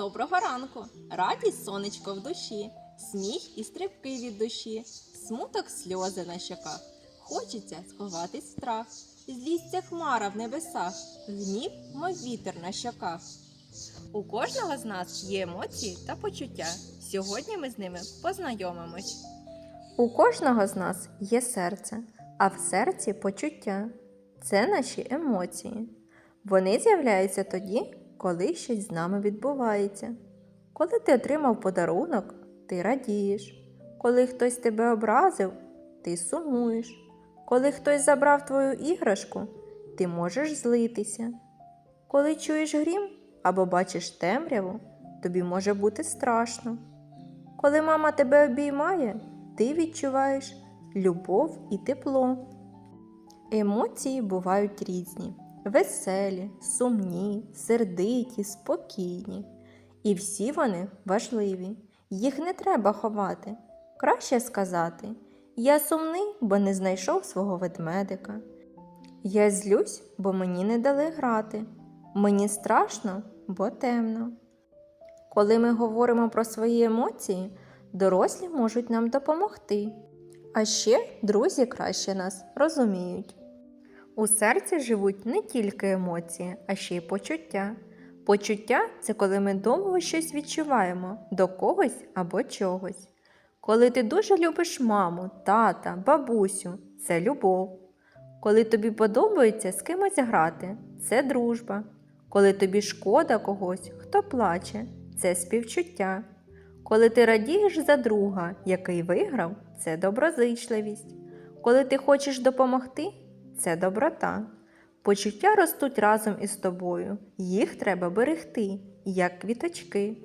Доброго ранку! Радість сонечко в душі, сміх і стрибки від душі, смуток сльози на щоках. Хочеться сховатись страх, злість це хмара в небесах, гнів, мов вітер на щоках. У кожного з нас є емоції та почуття. Сьогодні ми з ними познайомимось. У кожного з нас є серце, а в серці почуття. Це наші емоції. Вони з'являються тоді, коли щось з нами відбувається. Коли ти отримав подарунок, ти радієш. Коли хтось тебе образив, ти сумуєш. Коли хтось забрав твою іграшку, ти можеш злитися. Коли чуєш грім або бачиш темряву, тобі може бути страшно. Коли мама тебе обіймає, ти відчуваєш любов і тепло. Емоції бувають різні: веселі, сумні, сердиті, спокійні. І всі вони важливі. Їх не треба ховати. Краще сказати: Я сумний, бо не знайшов свого ведмедика. Я злюсь, бо мені не дали грати. Мені страшно, бо темно. Коли ми говоримо про свої емоції, дорослі можуть нам допомогти. А ще друзі краще нас розуміють. У серці живуть не тільки емоції, а ще й почуття. Почуття це коли ми довго щось відчуваємо до когось або чогось. Коли ти дуже любиш маму, тата, бабусю це любов. Коли тобі подобається з кимось грати, це дружба. Коли тобі шкода когось, хто плаче, це співчуття. Коли ти радієш за друга, який виграв, це доброзичливість. Коли ти хочеш допомогти, це доброта. Почуття ростуть разом із тобою, їх треба берегти, як квіточки.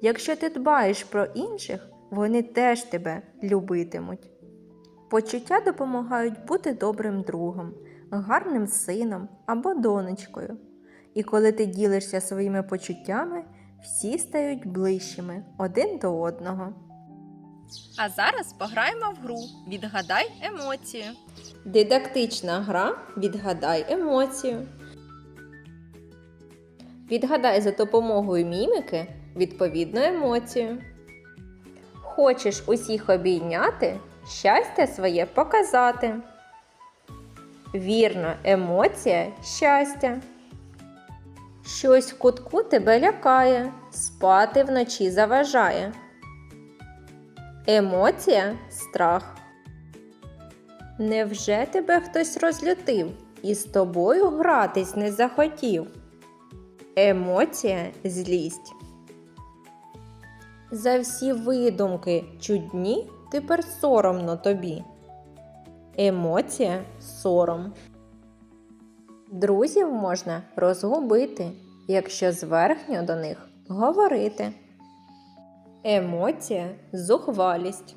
Якщо ти дбаєш про інших, вони теж тебе любитимуть. Почуття допомагають бути добрим другом, гарним сином або донечкою. І коли ти ділишся своїми почуттями, всі стають ближчими один до одного. А зараз пограємо в гру Відгадай емоцію. Дидактична гра Відгадай емоцію. Відгадай за допомогою міміки відповідну емоцію. Хочеш усіх обійняти, щастя своє показати. Вірно, емоція щастя. Щось в кутку тебе лякає, спати вночі заважає. Емоція страх. Невже тебе хтось розлютив і з тобою гратись не захотів? Емоція злість. За всі видумки чудні тепер соромно тобі. Емоція сором. Друзів можна розгубити, якщо зверхньо до них говорити. Емоція зухвалість.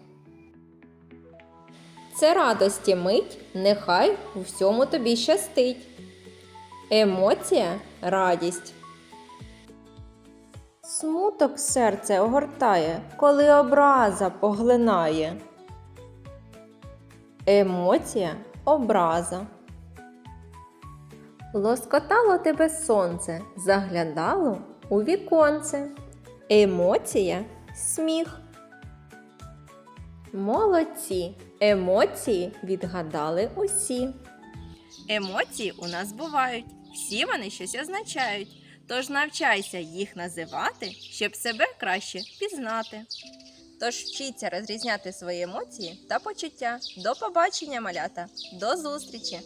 Це радості мить, нехай у всьому тобі щастить. Емоція радість. Смуток серце огортає, коли образа поглинає. Емоція образа. Лоскотало тебе сонце, заглядало у віконце. Емоція сміх. Молодці. Емоції відгадали усі. Емоції у нас бувають, всі вони щось означають. Тож навчайся їх називати, щоб себе краще пізнати. Тож вчіться розрізняти свої емоції та почуття. До побачення, малята! До зустрічі!